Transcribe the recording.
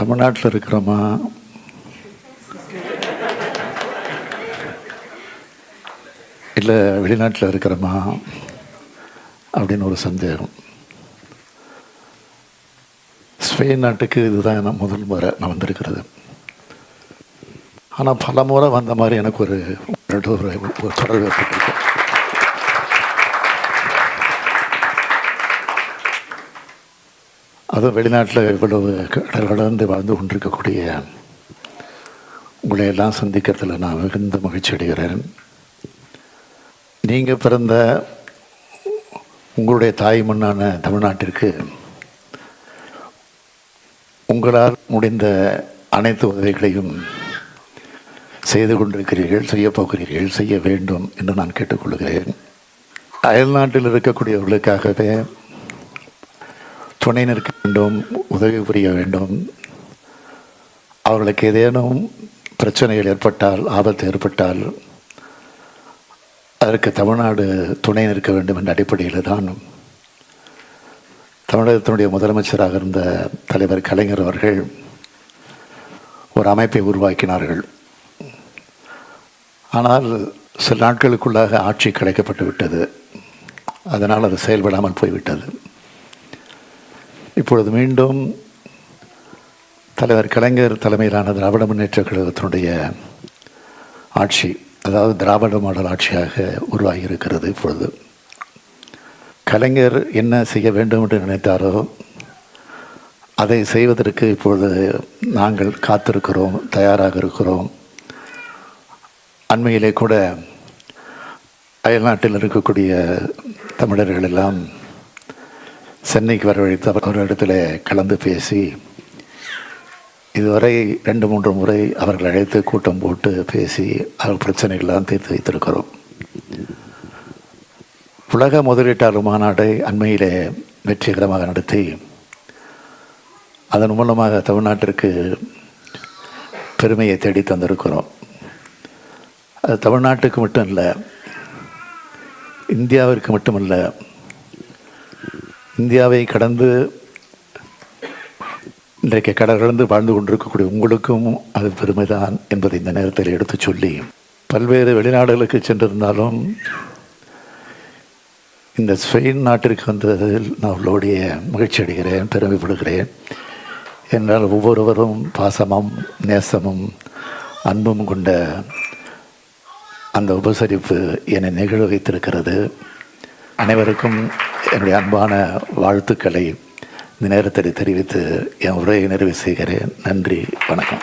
தமிழ்நாட்டில் இருக்கிறோமா? இல்லை வெளிநாட்டில் இருக்கிறோமா? அப்படின்னு ஒரு சந்தேகம். ஸ்பெயின் நாட்டுக்கு இதுதான் நான் முதல் முறை நான் வந்திருக்கிறது. ஆனால் பல முறை வந்த மாதிரி எனக்கு ஒரு ஒரு தொடர்பு ஏற்பட்டிருக்கு. அதுவும் வெளிநாட்டில் இவ்வளவு கடல்கடந்து வாழ்ந்து கொண்டிருக்கக்கூடிய உங்களை எல்லாம் சந்திக்கிறதுல நான் மிகுந்த மகிழ்ச்சி அடைகிறேன். நீங்கள் பிறந்த உங்களுடைய தாய் மண்ணான தமிழ்நாட்டிற்கு உங்களால் முடிந்த அனைத்து உதவிகளையும் செய்து கொண்டிருக்கிறீர்கள் செய்ய போகிறீர்கள் செய்ய வேண்டும் என்று நான் கேட்டுக்கொள்கிறேன். அயல்நாட்டில் இருக்கக்கூடியவர்களுக்காகவே துணை நிற்க வேண்டும் உதவி புரிய வேண்டும். அவர்களுக்கு ஏதேனும் பிரச்சனைகள் ஏற்பட்டால் ஆபத்து ஏற்பட்டால் அதற்கு தமிழ்நாடு துணை நிற்க வேண்டும் என்ற அடிப்படையில் தான் தமிழகத்தினுடைய முதலமைச்சராக இருந்த தலைவர் கலைஞர் அவர்கள் ஒரு அமைப்பை உருவாக்கினார்கள். ஆனால் சில நாட்களுக்குள்ளாக ஆட்சி கிடைக்கப்பட்டு விட்டது அதனால் அது செயல்படாமல் போய்விட்டது. இப்பொழுது மீண்டும் தலைவர் கலைஞர் தலைமையிலான திராவிட முன்னேற்ற கழகத்தினுடைய ஆட்சி அதாவது திராவிட மாடல் ஆட்சியாக உருவாகி இருக்கிறது இப்பொழுது. கலைஞர் என்ன செய்ய வேண்டும் என்று நினைத்தாரோ அதை செய்வதற்கு இப்பொழுது நாங்கள் காத்திருக்கிறோம் தயாராக இருக்கிறோம். அண்மையிலே கூட அயல்நாட்டில் இருக்கக்கூடிய தமிழர்கள் எல்லாம் சென்னைக்கு வரவழைத்து அவர்களிடத்தில் கலந்து பேசி இதுவரை ரெண்டு மூன்று முறை அவர்கள் அழைத்து கூட்டம் போட்டு பேசி அவர் பிரச்சனைகள்லாம் தீர்த்து வைத்திருக்கிறோம். உலக முதலீட்டாளர் மாநாட்டை அண்மையிலே வெற்றிகரமாக நடத்தி அதன் மூலமாக தமிழ்நாட்டிற்கு பெருமையை தேடி தந்திருக்கிறோம். அது தமிழ்நாட்டுக்கு மட்டும் இல்லை இந்தியாவிற்கு மட்டுமல்ல இந்தியாவை கடந்து இன்றைக்கு கடலிருந்து வாழ்ந்து கொண்டிருக்கக்கூடிய உங்களுக்கும் அது பெருமைதான் என்பதை இந்த நேரத்தில் எடுத்து சொல்லி பல்வேறு வெளிநாடுகளுக்கு சென்றிருந்தாலும் இந்த ஸ்பெயின் நாட்டிற்கு வந்ததில் நான் உங்களுடைய மகிழ்ச்சி அடைகிறேன் பெருமைப்படுகிறேன் என்றால் ஒவ்வொருவரும் பாசமும் நேசமும் அன்பும் கொண்ட அந்த உபசரிப்பு என்னை நிகழ வைத்திருக்கிறது. அனைவருக்கும் என்னுடைய அன்பான வாழ்த்துக்களை இந்த நேரத்தில் தெரிவித்து என் உரையை நிறைவு செய்கிறேன். நன்றி வணக்கம்.